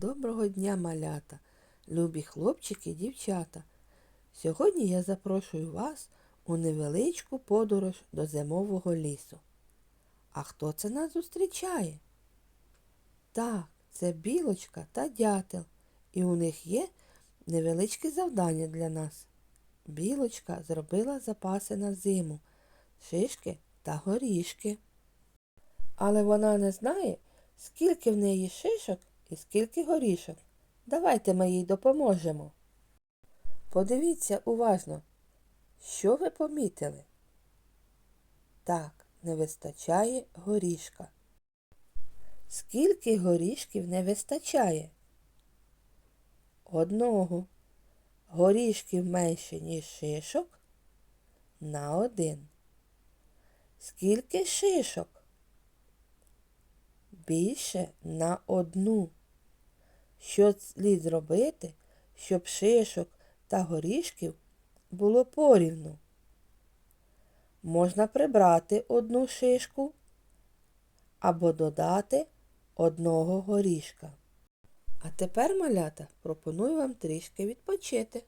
Доброго дня, малята, любі хлопчики і дівчата. Сьогодні я запрошую вас у невеличку подорож до зимового лісу. А хто це нас зустрічає? Так, це білочка та дятел, і у них є невеличке завдання для нас. Білочка зробила запаси на зиму, шишки та горішки. Але вона не знає, скільки в неї шишок і скільки горішок. Давайте ми їй допоможемо. Подивіться уважно, що ви помітили? Так, не вистачає горішка. Скільки горішків не вистачає? Одного. Горішків менше, ніж шишок на один. Скільки шишок? Більше на одну. Що слід зробити, щоб шишок та горішків було порівну? Можна прибрати одну шишку або додати одного горішка. А тепер, малята, пропоную вам трішки відпочити.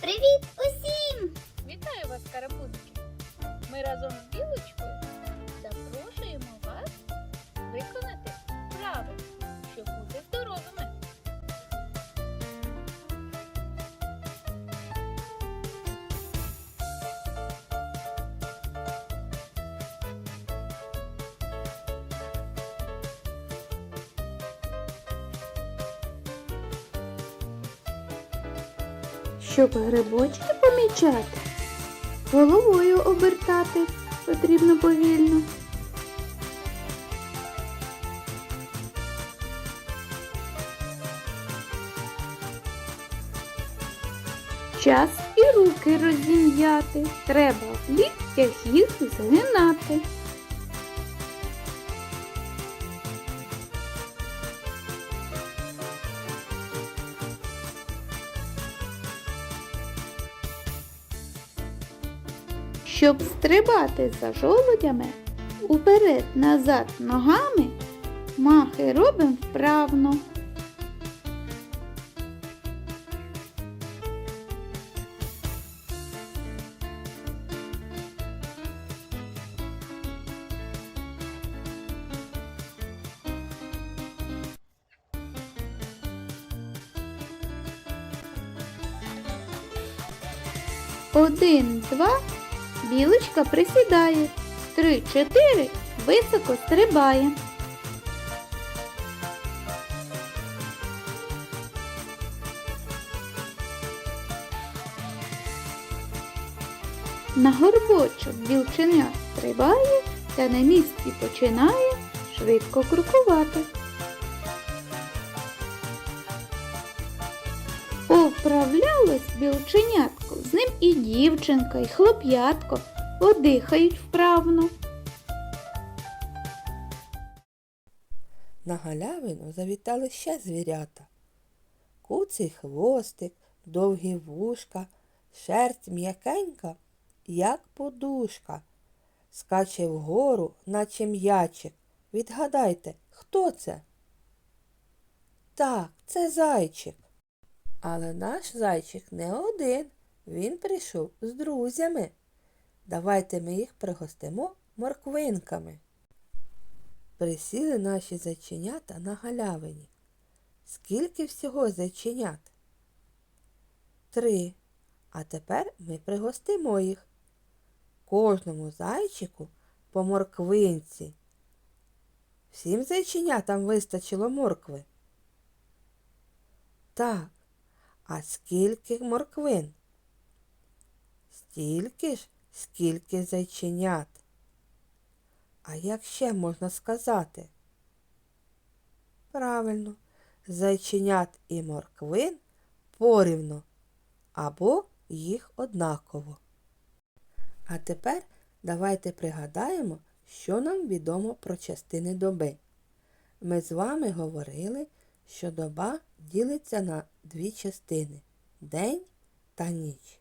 Привіт усім! Вітаю вас, карапузики! Ми разом з білочкою Щоб грибочки помічати, головою обертати потрібно повільно. Час і руки розім'яти, треба в ліктях їх згинати. Щоб стрибати за жолудями, уперед назад ногами, махи робимо вправно. Один, два, білочка присідає. Три, чотири, високо стрибає. На горбочок білченя стрибає та на місці починає швидко крокувати. Поправлялось білченятко, з ним і дівчинка, і хлоп'ятко подихають вправно. На галявину завітали ще звірята. Куций хвостик, довгі вушка, шерсть м'якенька, як подушка. Скаче вгору, наче м'ячик. Відгадайте, хто це? Так, це зайчик. Але наш зайчик не один. Він прийшов з друзями. Давайте ми їх пригостимо морквинками. Присіли наші зайченята на галявині. Скільки всього зайченят? Три. А тепер ми пригостимо їх. Кожному зайчику по морквинці. Всім зайченятам вистачило моркви. Так, а скільки морквин? Стільки ж, скільки зайченят. А як ще можна сказати? Правильно, зайченят і морквин порівно або їх однаково. А тепер давайте пригадаємо, що нам відомо про частини доби. Ми з вами говорили, що доба ділиться на дві частини день та ніч.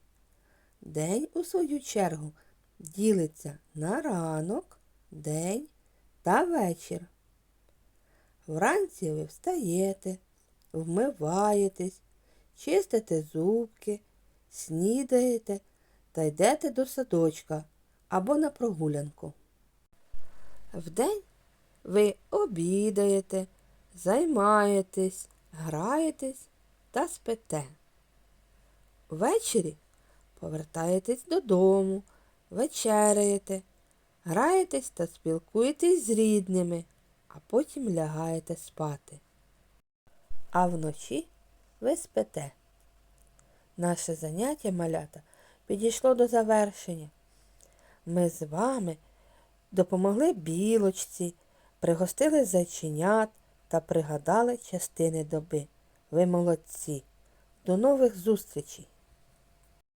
День, у свою чергу, ділиться на ранок, день та вечір. Вранці ви встаєте, вмиваєтесь, чистите зубки, снідаєте та йдете до садочка або на прогулянку. Вдень ви обідаєте, займаєтесь, граєтесь та спите. Ввечері повертаєтесь додому, вечеряєте, граєтесь та спілкуєтесь з рідними, а потім лягаєте спати. А вночі ви спите. Наше заняття малята підійшло до завершення. Ми з вами допомогли білочці, пригостили зайченят та пригадали частини доби. Ви молодці. До нових зустрічей!